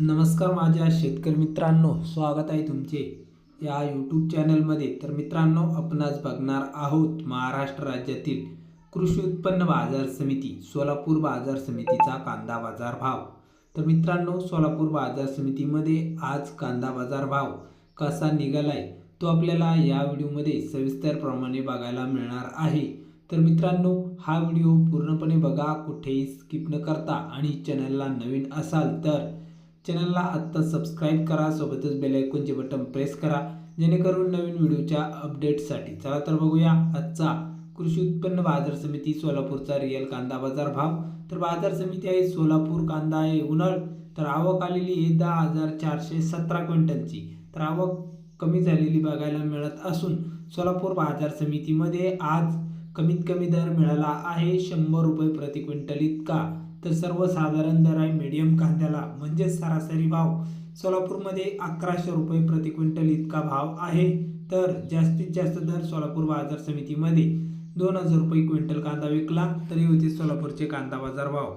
नमस्कार माझ्या शेतकरी मित्रांनो स्वागत आहे तुमचे या यूट्यूब चॅनलमध्ये तर मित्रांनो आपण आज बघणार आहोत महाराष्ट्र राज्यातील कृषी उत्पन्न बाजार समिती सोलापूर बाजार समितीचा कांदा बाजार भाव. तर मित्रांनो सोलापूर बाजार समितीमध्ये आज कांदा बाजार भाव कसा निघालाय तो आपल्याला या व्हिडिओमध्ये सविस्तरप्रमाणे बघायला मिळणार आहे. तर मित्रांनो हा व्हिडिओ पूर्णपणे बघा कुठेही स्किप न करता. आणि चॅनलला नवीन असाल तर चॅनलला आत्ता सबस्क्राईब करा सोबतच बेलायकॉनचे बटन प्रेस करा जेणेकरून नवीन व्हिडिओच्या अपडेटसाठी चला तर बघूया आजचा कृषी उत्पन्न बाजार समिती सोलापूरचा रिअल कांदा बाजार भाव. तर बाजार समिती आहे सोलापूर कांदा आहे उन्हाळ. तर आवक आलेली आहे दहा हजार चारशे सतरा क्विंटलची. तर आवक कमी झालेली बघायला मिळत असून सोलापूर बाजार समितीमध्ये आज कमीत कमी दर मिळाला आहे शंभर रुपये प्रति क्विंटल इतका. तर सर्वसाधारण दर आहे मीडियम कांद्याला म्हणजेच सरासरी भाव सोलापूरमध्ये अकराशे रुपये प्रति क्विंटल इतका भाव आहे. तर जास्तीत जास्त दर सोलापूर बाजार समितीमध्ये दोन हजार रुपये क्विंटल कांदा विकला तरी होते सोलापूरचे कांदा बाजार भाव.